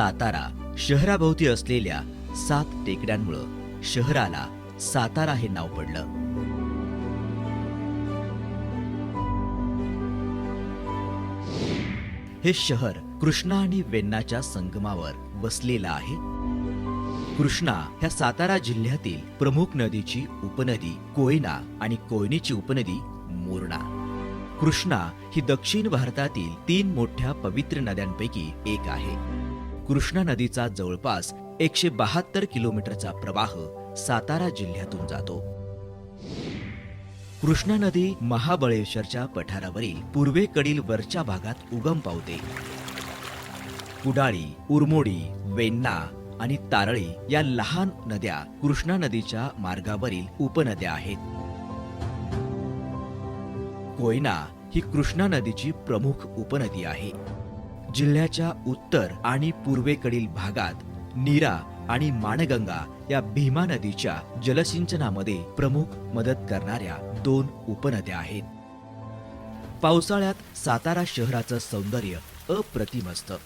सातारा शहराभोवती असलेल्या सात टेकड्यांमुळं शहराला सातारा हे नाव पडलं. हे शहर कृष्णा आणि वेण्णाच्या संगमावर वसलेलं आहे. कृष्णा ह्या सातारा जिल्ह्यातील प्रमुख नदीची उपनदी कोयना आणि कोयनेची उपनदी मोरणा कृष्णा ही दक्षिण भारतातील तीन मोठ्या पवित्र नद्यांपैकी एक आहे. कृष्णा नदीचा जवळपास एकशे बहात्तर किलोमीटरचा प्रवाह सातारा जिल्ह्यातून जातो. कृष्णा नदी महाबळेश्वरच्या पठारावरील पूर्वेकडील वरच्या भागात उगम पावते. कुडाळी उरमोडी वेण्णा आणि तारळी या लहान नद्या कृष्णा नदीच्या मार्गावरील उपनद्या आहेत. कोयना ही कृष्णा नदीची प्रमुख उपनदी आहे. जिल्ह्याच्या उत्तर आणि पूर्वेकडील भागात नीरा आणि माणगंगा या भीमा नदीच्या जलसिंचनामध्ये प्रमुख मदत करणाऱ्या दोन उपनद्या आहेत. पावसाळ्यात सातारा शहराचं सौंदर्य अप्रतिम असतं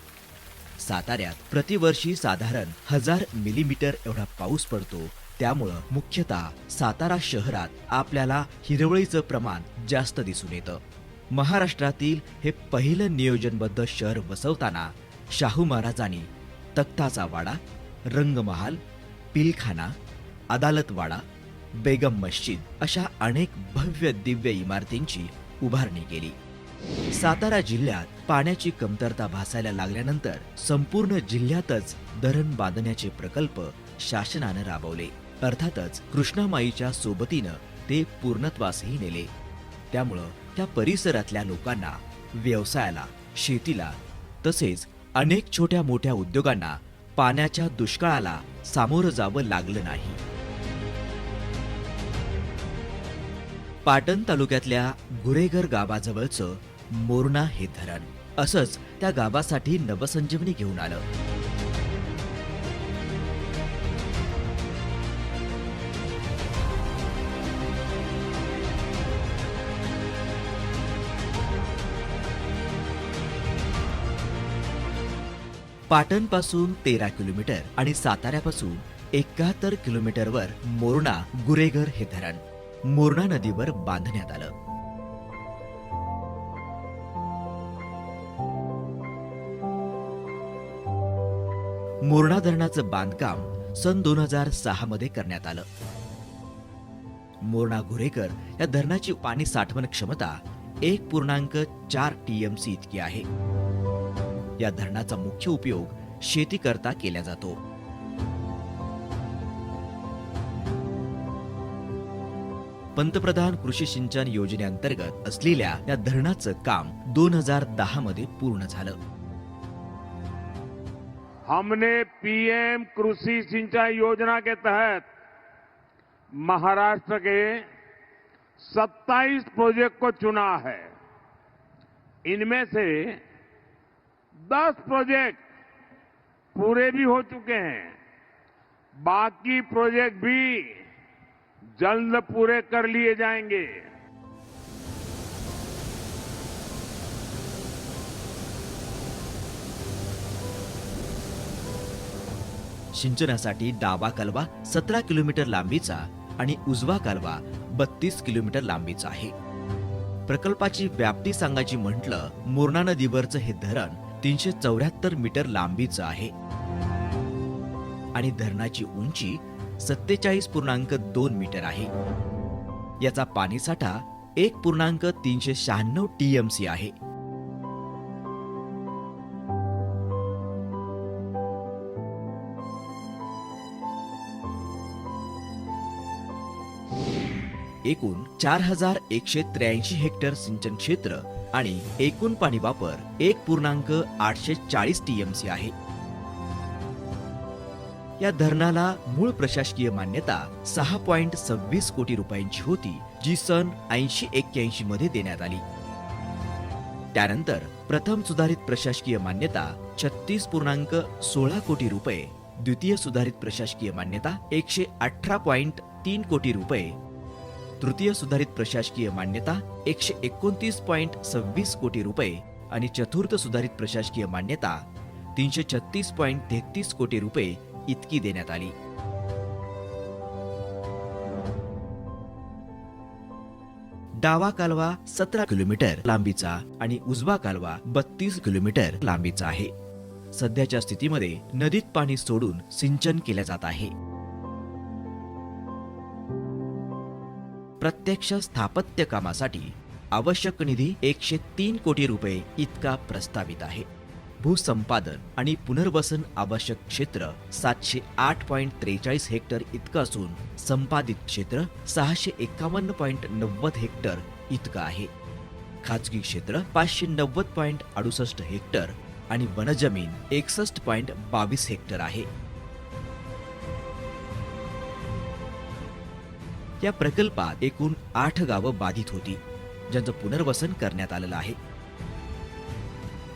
साताऱ्यात प्रतिवर्षी साधारण हजार मिलीमीटर एवढा पाऊस पडतो त्यामुळं मुख्यतः सातारा शहरात आपल्याला हिरवळीचं प्रमाण जास्त दिसून येतं. महाराष्ट्रातील हे पहिलं नियोजनबद्ध शहर वसवताना शाहू महाराजांनी तख्ताचा वाडा रंगमहाल पिलखाना अदालतवाडा बेगम मस्जिद अशा अनेक भव्य दिव्य इमारतींची उभारणी केली. सातारा जिल्ह्यात पाण्याची कमतरता भासायला लागल्यानंतर संपूर्ण जिल्ह्यातच धरण बांधण्याचे प्रकल्प शासनानं राबवले. अर्थातच कृष्णामाईच्या सोबतीनं ते पूर्णत्वासही नेले. त्यामुळं त्या परिसरातल्या लोकांना व्यवसायाला शेतीला तसेच अनेक छोट्या मोठ्या उद्योगांना पाण्याच्या दुष्काळाला सामोरं जावं लागलं नाही. पाटण तालुक्यातल्या गुरेघर गावाजवळचं मोरणा हे धरण असंच त्या गावासाठी नवसंजीवनी घेऊन आलं. पाटणपासून तेरा किलोमीटर आणि साताऱ्यापासून एकाहत्तर किलोमीटरवर मोरणा गुरेघर हे धरण मोरणा नदीवर बांधण्यात आलं. मोरणा धरणाचं बांधकाम सन दोन हजार सहा मध्ये करण्यात आलं. मोरणा गुरेकर या धरणाची पाणी साठवण क्षमता एक पूर्णांक चार टीएमसी इतकी आहे. या धरणाचा मुख्य उपयोग शेती करता केला जातो. पंतप्रधान कृषी सिंचन योजनेअंतर्गत असलेल्या या धरणाचं काम दोन हजार दहा मध्ये पूर्ण झालं. हमने पीएम कृषी सिंचाई योजना के तहत महाराष्ट्र के 27 प्रोजेक्ट को चुना है। इनमें से दस प्रोजेक्ट पूरे भी हो चुके हैं। बाकी प्रोजेक्ट भी जल्द पूरे कर लिए जाएंगे। सिंचनासाठी डावा कालवा सतरा किलोमीटर लांबीचा आणि उजवा कालवा बत्तीस किलोमीटर लांबीचा आहे. प्रकल्पाची व्याप्ती सांगायची म्हटलं मोरणा नदीवरचं हे धरण तीनशे चौऱ्याहत्तर मीटर लांबीचं आहे. आणि धरणाची उंची सत्तेचाळीस पूर्णांक दोन मीटर आहे. याचा पाणीसाठा एक पूर्णांक तीनशे शहाण्णव टीएमसी आहे. एकूण चार हजार एकशे त्र्याऐंशी हेक्टर सिंचन क्षेत्र आणि एकूण पाणी वापर एक पूर्णांक आठशे चाळीस टीएमसी आहे. या धरणाला मूळ प्रशासकीय मान्यता सहा पॉइंट सव्वीस कोटी रुपयांची होती जी सन ऐंशी एक्क्याऐंशी मध्ये देण्यात आली. त्यानंतर प्रथम सुधारित प्रशासकीय मान्यता छत्तीस पूर्णांक सोळा कोटी रुपये द्वितीय सुधारित प्रशासकीय मान्यता एकशे अठरा पॉइंट तीन कोटी रुपये तृतीय सुधारित प्रशासकीय मान्यता एकशे एकोणतीस पॉईंट सव्वीस कोटी रुपये आणि चतुर्थ सुधारित प्रशासकीय मान्यता तीनशे छत्तीस पॉईंट तेहतीस कोटी रुपये इतकी देण्यात आली. डावा कालवा सतरा किलोमीटर लांबीचा आणि उजवा कालवा बत्तीस किलोमीटर लांबीचा आहे. सध्याच्या स्थितीमध्ये नदीत पाणी सोडून सिंचन केले जात आहे. प्रत्यक्ष स्थापत्य कामासाठी आवश्यक निधी एकशे तीन कोटी रुपये इतका प्रस्तावित आहे. भूसंपादन आणि पुनर्वसन आवश्यक क्षेत्र सातशे आठ पॉईंट त्रेचाळीस हेक्टर इतकं असून संपादित क्षेत्र सहाशे एकावन्न पॉईंट नव्वद हेक्टर इतकं आहे. खाजगी क्षेत्र पाचशे नव्वद पॉईंट अडुसष्ट हेक्टर आणि वनजमीन एकसष्ट पॉईंट बावीस हेक्टर आहे. या प्रकल्पात एकूण आठ गावं बाधित होती ज्यांचं पुनर्वसन करण्यात आलेलं आहे.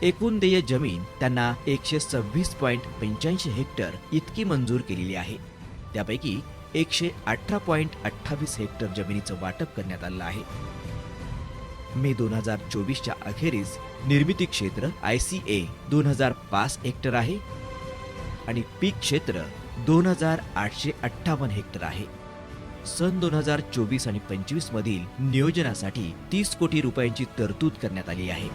एकूण देय जमीन त्यांना एकशे सव्वीस पॉईंट पंच्याऐंशी हेक्टर इतकी मंजूर केलेली आहे. त्यापैकी एकशे अठरा पॉईंट अठ्ठावीस हेक्टर जमिनीचं वाटप करण्यात आलं आहे. मे दोन हजार चोवीसच्या अखेरीस निर्मिती क्षेत्र आय सी ए दोन हजार पाच हेक्टर आहे आणि पीक क्षेत्र दोन हजार आठशे अठ्ठावन्न हेक्टर आहे. सन दोन हजार चोवीस आणि पंचवीस मधील नियोजनासाठी तीस कोटी रुपयांची तरतूद करण्यात आली आहे.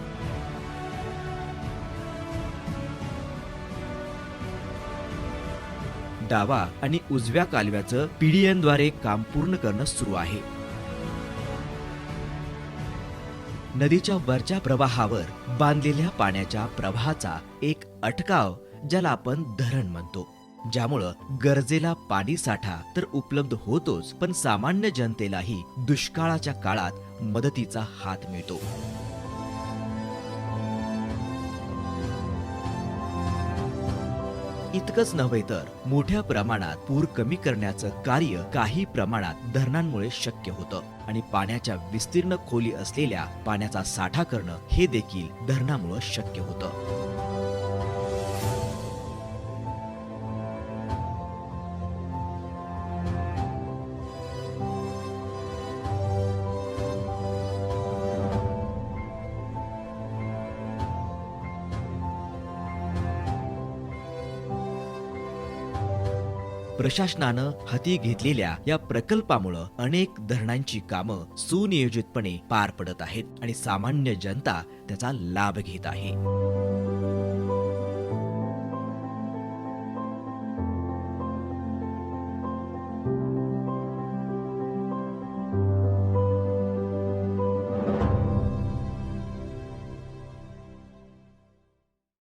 डावा आणि उजव्या कालव्याचं पीडीएनद्वारे काम पूर्ण करणं सुरू आहे. नदीच्या वरच्या प्रवाहावर बांधलेल्या पाण्याच्या प्रवाहाचा एक अटकाव ज्याला आपण धरण म्हणतो. ज्यामुळं गरजेला पाणी साठा तर उपलब्ध होतोच पण सामान्य जनतेलाही दुष्काळाच्या काळात मदतीचा हात मिळतो. इतकंच नव्हे तर मोठ्या प्रमाणात पूर कमी करण्याचं कार्य काही प्रमाणात धरणांमुळे शक्य होतं आणि पाण्याच्या विस्तीर्ण खोली असलेल्या पाण्याचा साठा करणं हे देखील धरणामुळे शक्य होतं. प्रशासनानं हाती घेतलेल्या या प्रकल्पामुळं अनेक धरणांची कामं सुनियोजितपणे पार पडत आहेत आणि सामान्य जनता त्याचा लाभ घेत आहे.